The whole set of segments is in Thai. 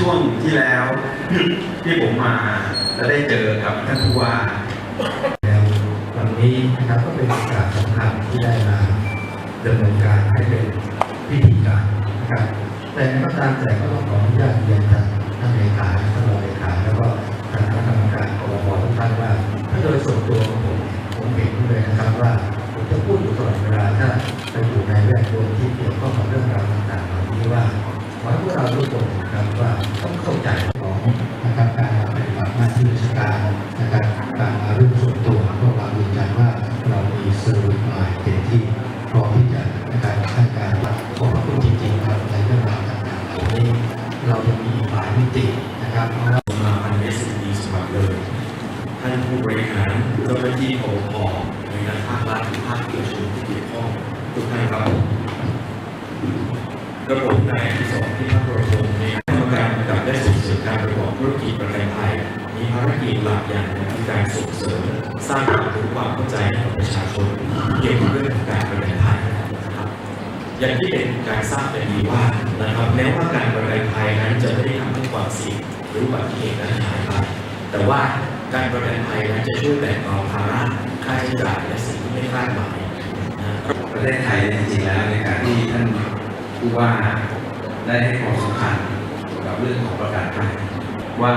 ช่วงที่แล้วที่ผมมาและได้เจอกับท่านผู้ว่าแล้ววันนี้นะครับก็เป็นโอกาสสำคัญที่ได้มาดำเนินการให้เป็นพิธีการนะครับแต่ก็ตามแต่ก็ต้องขออนุญาตเรียนทางท่านเลขาท่านรองเลขาแล้วก็ทางคณะกรรมการกรบทุกท่านว่าถ้าโดยส่วนตัวของผมผมเห็นเลยนะครับว่าผมจะพูดอยู่ตลอดเวลาถ้าไปอยู่ในแวดวงที่เกี่ยวข้องกับเรื่องราวต่างๆเหล่านี้ว่า ให้พวกเราทุกคนนะครับว่าต้องเข้าใจของนะครับการปฏิบัติหน้าที่ราชการนะครับการมาเรื่องส่วนตัวพวกเรายืนยันว่าเรามีเซอร์วิสมาเต็มที่พร้อมที่จะนะครับให้การรับขอบคุณจริงๆครับในเรื่องราวต่างๆเหล่านี้เราจะมีหลายมิตินะครับเพราะว่ามาพันเอสดีสมัครเลยท่านผู้บริหารเจ้าหน้าที่ปกครองในงานภาครัฐหรือภาคเอกชนที่เกี่ยวข้องทุกท่านครับ ระผมนายที่สองที่พระประพงศ์ในกรรมการกำกับและส่งเสริมการประกอบธุรกิจประกันภัยมีภารกิจหลักอย่างหนึ่งคือการส่งเสริมสร้างความรู้ความเข้าใจให้กับประชาชนเกี่ยวกับเรื่องของการประกันภัยนะครับอย่างที่เป็นการทราบกันดีว่านะครับแม้ว่าการประกันภัยนั้นจะไม่ได้ทำให้ความเสี่ยงหรืออุบัติเหตุนั้นหายไปแต่ว่าการประกันภัยนั้นจะช่วยแบ่งเบาภาระค่าใช้จ่ายและสิ่งที่ไม่คาดหมายประเทศไทยจริงๆแล้วในการที่ท่าน ผู้ว่าได้ให้ความสำคัญกับเรื่องของประกันภัยว่า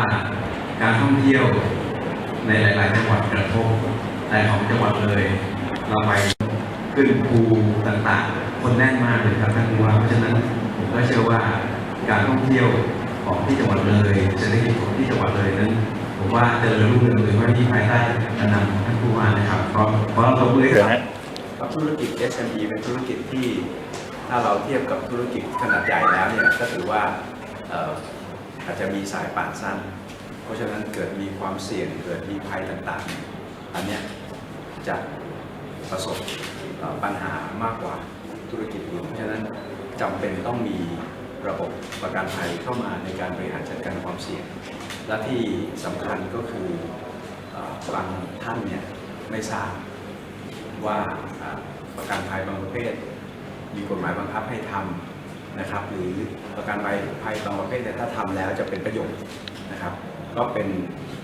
การท่องเที่ยวในหลาย ๆ จังหวัดกระทบแต่ของจังหวัดเลยเราไปขึ้นภูต่างๆ คนแน่นมากเลยครับท่านผู้ว่าเพราะฉะนั้นผมก็เชื่อว่าการท่องเที่ยวของที่จังหวัดเลยเศรษฐกิจของที่จังหวัดเลยนั้นผมว่าเจริญรุ่งเรืองหรือว่าที่ภายใต้การนำของท่านผู้ว่านะครับเพราะเพราะเราเลยครับครับธุรกิจ SME เป็นธุรกิจที่ ถ้าเราเทียบกับธุรกิจขนาดใหญ่แล้วเนี่ยก็ถือว่าอาจจะมีสายป่านสั้น เพราะฉะนั้นเกิดมีความเสี่ยงเกิดมีภัยต่างๆ อันเนี้ยจะประสบปัญหามากกว่าธุรกิจอื่นเพราะฉะนั้นจำเป็นต้องมีระบบประกันภัยเข้ามาในการบริหารจัดการความเสี่ยง และที่สำคัญก็คือบางท่านเนี่ยไม่ทราบว่าประกันภัยบางประเภท มีกฎหมายบังคับให้ทำนะครับ หรือประกันภัยภัยบางประเภทแต่ถ้าทำแล้วจะเป็นประโยชน์นะครับ ก็เป็น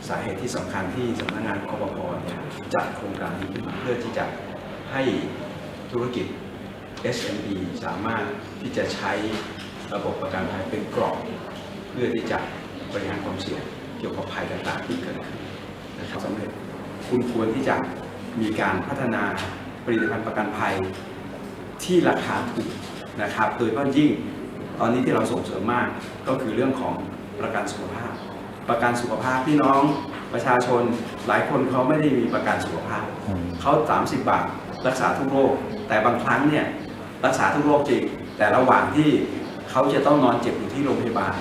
สาเหตุที่สำคัญที่สำนักงานคอปพเนี่ยจัดโครงการนี้ขึ้นมาเพื่อที่จะให้ธุรกิจ SME สามารถที่จะใช้ระบบประกันภัยเป็นกรอบ เพื่อที่จะบริหารความเสี่ยงเกี่ยวกับภัยต่างๆที่เกิดขึ้นนะครับสำเร็จคุณควรที่จะมีการพัฒนาผลิตภัณฑ์ประกันภัย ที่ราคาถูกนะครับโดยเฉพาะยิ่งตอนนี้ที่เราส่งเสริมมากก็คือเรื่องของประกันสุขภาพ ประกันสุขภาพพี่น้องประชาชนหลายคนเขาไม่ได้มีประกันสุขภาพเขา 30 บาทรักษาทุกโรค แต่บางครั้งเนี่ยรักษาทุกโรคจริง แต่ระหว่างที่เขาจะต้องนอนเจ็บอยู่ที่โรงพยาบาล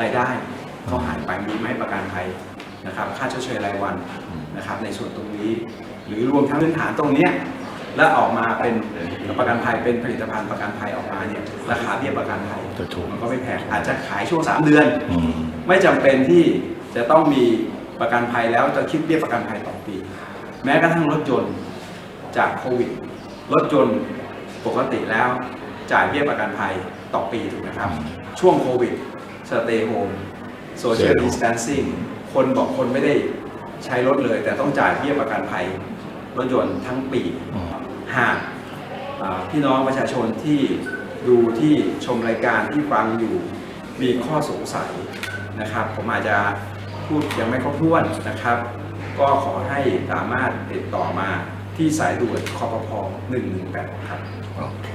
รายได้เขาหายไปมีไหมประกันภัยนะครับค่าชดเชยรายวันนะครับในส่วนตรงนี้ หรือรวมทั้งพื้นฐานตรงเนี้ย และออกมาเป็นประกันภัยเป็นผลิตภัณฑ์ประกันภัยออกมาเนี่ยราคาเบี้ยประกันภัยจะถูก มันก็ไม่แพงอาจจะขายช่วง 3 เดือน อืม ไม่จำเป็นที่จะต้องมีประกันภัยแล้วจะคิดเบี้ยประกันภัยต่อปี แม้กระทั่งรถยนต์จากโควิดรถยนต์ปกติแล้วจ่ายเบี้ยประกันภัยต่อปีถูกไหมครับ ช่วงโควิดสเตย์โฮมโซเชียล Stay ดิ home ส a ทนซิ่งคนบอกคนไม่ได้ใช้รถเลย แต่ต้องจ่ายเบี้ยประกันภัยรถยนต์ทั้งปี อืม หากพี่น้องประชาชนที่ดูที่ชมรายการที่ฟังอยู่มีข้อสงสัยนะครับ ผมอาจจะพูดยังไม่ครบถ้วนนะครับ ก็ขอให้สามารถติดต่อมาที่สายด่วนคอปพ118 ครับโอเค